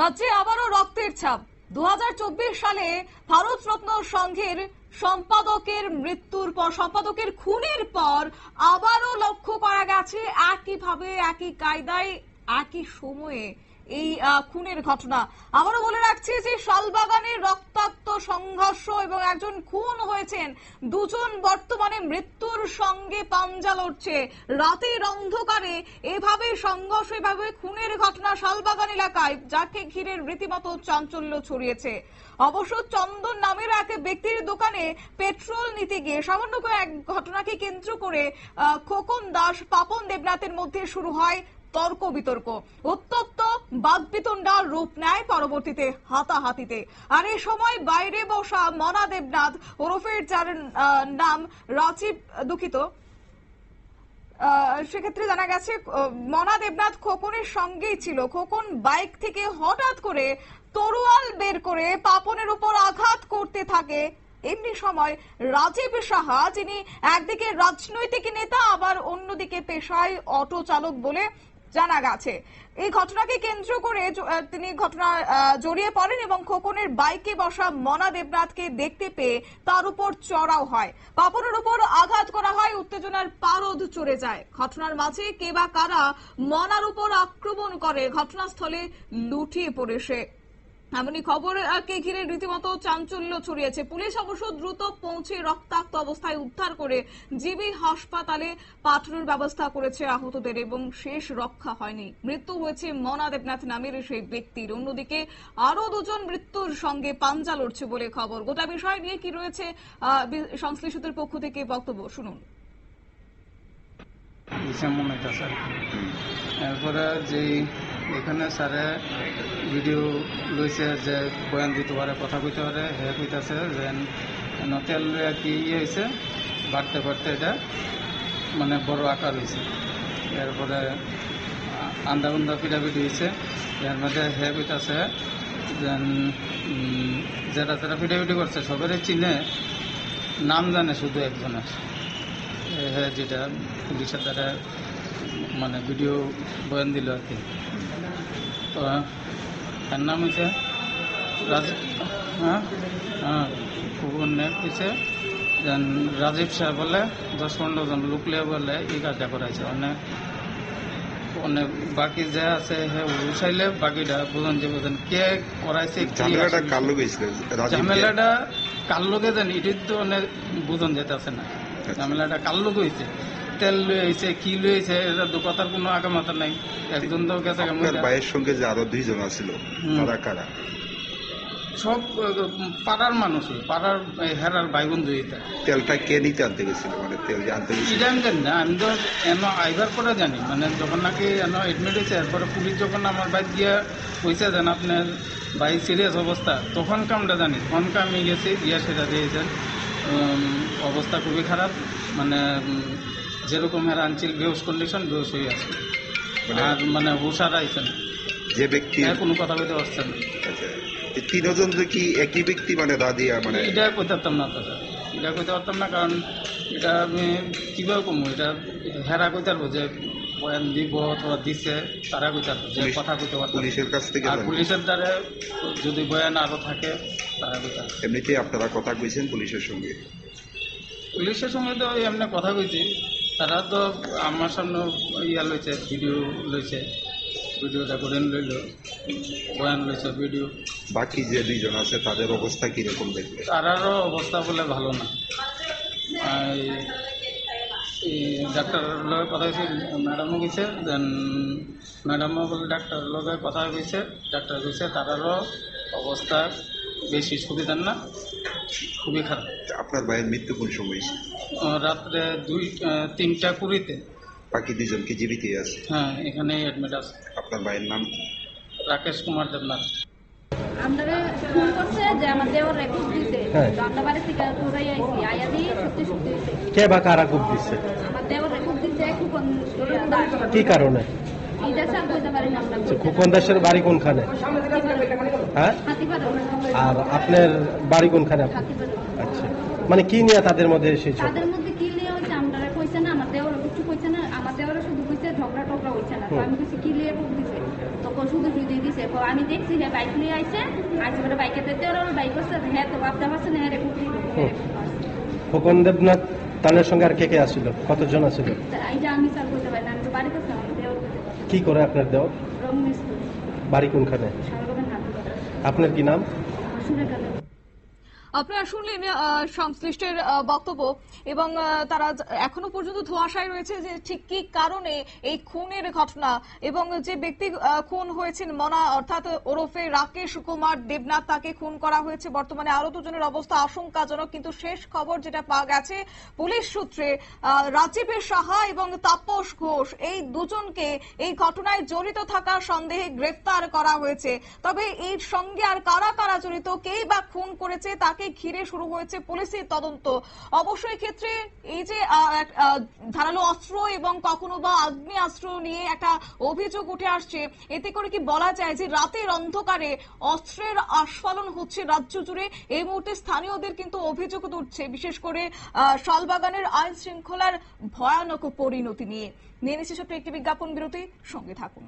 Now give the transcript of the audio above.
রাজ্যে আবারও রক্তের ছাপ। দু সালে ভারতরত্ন সংঘের সম্পাদকের মৃত্যুর পর, সম্পাদকের খুনের পর আবারও লক্ষ্য করা গেছে একইভাবে, একই কায়দায়, একই সময়ে এই খুনের ঘটনা। আবারও বলে রাখছি যে শালবাগানের রক্তাক্ত সংঘর্ষ এবং একজন খুন হয়েছেন। দুজন বর্তমানে সঙ্গে পাঞ্জা লড়ছে। রাতের অন্ধকারে এভাবে সংঘর্ষ, এভাবে খুনের ঘটনা শালবাগান এলাকায়, যাকে ঘিরে রীতিমতো চাঞ্চল্য ছড়িয়েছে। অবশ্য চন্দন নামের এক ব্যক্তির দোকানে পেট্রোল নিতে গিয়ে সামান্য এক ঘটনাকে কেন্দ্র করে খোকন দাস পাপন দেবনাথের মধ্যে শুরু হয় তর্ক বিতর্ক। উত্তপ্ত বাদবিতণ্ডা রূপ নেয় পরবর্তীতে হাতাহাতিতে। আর এই সময় বাইরে বসা মনা দেবনাথ ওরফের যার নাম রাজীব দুঃখিত। সেক্ষেত্রে জানা গেছে মনা দেবনাথ খোকনের সঙ্গেই ছিল। খোকন বাইক থেকে হঠাৎ করে তরোয়াল বের করে পাপনের উপর আঘাত করতে থাকে। এমনি সময় রাজীব সাহা, যিনি একদিকে রাজনৈতিক নেতা, আবার অন্যদিকে পেশায় অটো চালক বলে জানা গেছে। এই ঘটনাকে কেন্দ্র করে তিনি ঘটনা জড়িয়ে পড়েন এবং খোকনের বাইকে বসা মনা দেবনাথকে দেখতে পেয়ে তার উপর চড়াও হয়। পাপনের উপর আঘাত করা হয়, উত্তেজনার পারদ চড়ে যায়। ঘটনার মাঝে কে বা কারা মনার উপর আক্রমণ করে, ঘটনাস্থলে লুটিয়ে পড়ে সে। এমনই খবরকে ঘিরে রীতিমতো চাঞ্চল্য ছড়িয়েছে। পুলিশ অবশ্য দ্রুত পৌঁছে রক্তাক্ত অবস্থায় উদ্ধার করে জিবি হাসপাতালে পাঠানোর ব্যবস্থা করেছে আহতদের এবং শেষ রক্ষা হয়নি। মৃত্যু হয়েছে মনা দেবনাথ নামের সেই ব্যক্তির। অন্যদিকে আরও দুজন মৃত্যুর সঙ্গে পাঞ্জা লড়ছে বলে খবর। গোটা বিষয় নিয়ে কি রয়েছে সংশ্লিষ্টদের পক্ষ থেকে বক্তব্য শুনুন। এরপরে যে এখানে স্যারে ভিডিও লইছে যে বয়ান দিতে পারে কথা কইতে পারে হে কইতাছে যে এন তেল কি ইয়ে হয়েছে বাড়তে বাড়তে এটা মানে বড় আকার হয়েছে এরপরে আন্দা উন্দা পিটাপিটি হয়েছে এর মধ্যে হে কইতাছে যে উম, যেটা যেটা পিটাপিটি করছে সবারই চিনে নাম জানে শুধু একজনের। হ্যাঁ যেটা পুলিশের দ্বারা মানে ভিডিও বয়ান দিল আর কি। তো তার নাম রাজ হ্যাঁ? হ্যাঁ রাজীব সাহেব বলে দশ পনেরো জন লোক লিয়ে বলে এই কাজটা করাইছে। অনেক অনেক বাকি যা আছে উঠাইলে বাকিটা বুঝন যে বুঝেন কে করাইছে ঝামেলাটা কার লোক জানি এটির তো অনেক বুঝন যেতেছে না। আচ্ছা। ঝামেলাটা কার লোক হয়েছে তেল লইছে কি লইছে এটা দু কথার কোনো আগা মাথা নাই। একজন তো গেছে আপনার। ভাইয়ের সঙ্গে যে আরও দুইজন আছিল। তারা কারা? সব পাড়ার মানুষই পাড়ার হেরার বন্ধু এটা। তেলটা কে নিতে আনতে গেছিল? মানে তেল আনতে গেছিল? আমি জানি না আমি তো এন আইবার পরে জানি। মানে যখন নাকি এন এডমিট হয়েছে এরপরে পুলিশ যখন আমার বাইক গিয়া হয়েছে যেন আপনার ভাই সিরিয়াস অবস্থা তখন কামটা জানি। তখন আমি গেছি গিয়া সেটা দিয়েছেন অবস্থা খুবই খারাপ। মানে যেরকম এর আনছিল বেউস কন্ডিশন বেউস হয়ে আছে মানে- আর মানে হুশার আইছেন যে ব্যক্তি কোনো কথা বলতে পারছেন না। আচ্ছা, তিনজন যে কি একই ব্যক্তি মানে দাদিয়া মানে এটা কইতে পারতাম না দাদা এটা কইতে পারতাম না কারণ এটা আমি কীভাবে কমু? এটা হেরা কইতে পারব যে বয়ান দিব অথবা দিছে তারা কইতে পারব যে কথা কইতে পারতাম পুলিশের কাছ থেকে আর? পুলিশের দ্বারা যদি বয়ান আরও থাকে তারা কইতে পারবে। এমনিতেই আপনারা কথা কইছেন পুলিশের সঙ্গে। পুলিশের সঙ্গে তো এমনি কথা কইছি। তারা তো আমার সামনে ইয়া লইছে ভিডিও লইছে ভিডিও রেকর্ডিং লইল বয়ান লইছে ভিডিও বাকি যে দুইজন আছে তাদের অবস্থা কীরকম দেখলে তারারও অবস্থা বলে ভালো না। ডাক্তার লগে কথা হয়েছে ম্যাডামও গেছে দেন ম্যাডামও বলে ডাক্তার লগে কথা হয়েছে ডাক্তার গেছে তারারও অবস্থা বেশি সুবিধার না খুবই খারাপ। আপনার ভাইয়ের মৃত্যু কোন সময়? রাত্রে দুই তিনটা কুড়িতে। বাকি দুইজন কি জীবিত আছে? হ্যাঁ এখানে অ্যাডমিট আছে। আপনার ভাইয়ের নাম? রাকেশ কুমার দেবনাথ। আমরা ফোন করছে যে আমার দেওয়ার দিছে। হ্যাঁ। তো আমরা বাড়ি থেকে ঘুরাই আইছি। আয়া দিয়ে সত্যি সত্যি হয়েছে কে বা কারা খুব দিচ্ছে আমার দেওয়ার রেকর্ড দিছে কুপন কি কারণে? এটা স্যার বলতে পারি না আমরা আচ্ছা, দাসের বাড়ি কোনখানে? হ্যাঁ? আর আপনার বাড়ি কোনখানে? মানে কি নিয়ে তাদের মধ্যে এসেছে? তাদের মধ্যে কি লিয়ে হয়েছে? আমরা কইছে না আমার দেওয়ার কিছু কইছে না আমার দেওয়ার শুধু কইছে ঝগড়া টগড়া হইছে না। তো আমি কইছি কি কোক দিছে? তখন শুধু শুধু দিছে। আমি দেখছি হ্যাঁ বাইক নিয়ে আইছে বাইকে দিতে ওরা বাইক করছে হ্যাঁ তো পারছে না হ্যাঁ খোকন দেবনাথ তাদের সঙ্গে আর কে কে আসছিল কতজন আসছিল এইটা আমি স্যার বলতে পারি না আমি তো বাড়ি করছি আমার দেওয়ার করতে পারি কি করে আপনার দেও রং মিস্ত্রি বাড়ি কোনখানে? আপনার কি নাম? আপনারা শুনলেন সংশ্লিষ্টের বক্তব্য এবং তারা এখনও পর্যন্ত ধোঁয়াশায় রয়েছে যে ঠিক কি কারণে এই খুনের ঘটনা এবং যে ব্যক্তি খুন হয়েছেন মনা, অর্থাৎ ওরফে রাকেশ কুমার দেবনাথ, তাকে খুন করা হয়েছে বর্তমানে আরও দুজনের অবস্থা আশঙ্কাজনক। কিন্তু শেষ খবর যেটা পাওয়া গেছে, পুলিশ সূত্রে রাজীবের সাহা এবং তাপস ঘোষ এই দুজনকে এই ঘটনায় জড়িত থাকার সন্দেহে গ্রেফতার করা হয়েছে। তবে এর সঙ্গে আর কারা কারা জড়িত কেই বা খুন করেছে, তাকে ঘিরে শুরু হয়েছে পুলিশের তদন্ত। অবশ্যই ক্ষেত্রে এই যে ধারালো অস্ত্র এবং কখনো বা আগ্নেয়াস্ত্র নিয়ে একটা অভিযোগ উঠে আসছে, এতে করে কি বলা যায় যে রাতের অন্ধকারে অস্ত্রের আস্ফালন হচ্ছে রাজ্য জুড়ে? এই মুহূর্তে স্থানীয়দের কিন্তু অভিযোগ উঠছে বিশেষ করে শালবাগানের আইন শৃঙ্খলার ভয়ানক পরিণতি নিয়ে। নিয়ে নিচ্ছে ছোট্ট একটি বিজ্ঞাপন বিরতি, সঙ্গে থাকুন।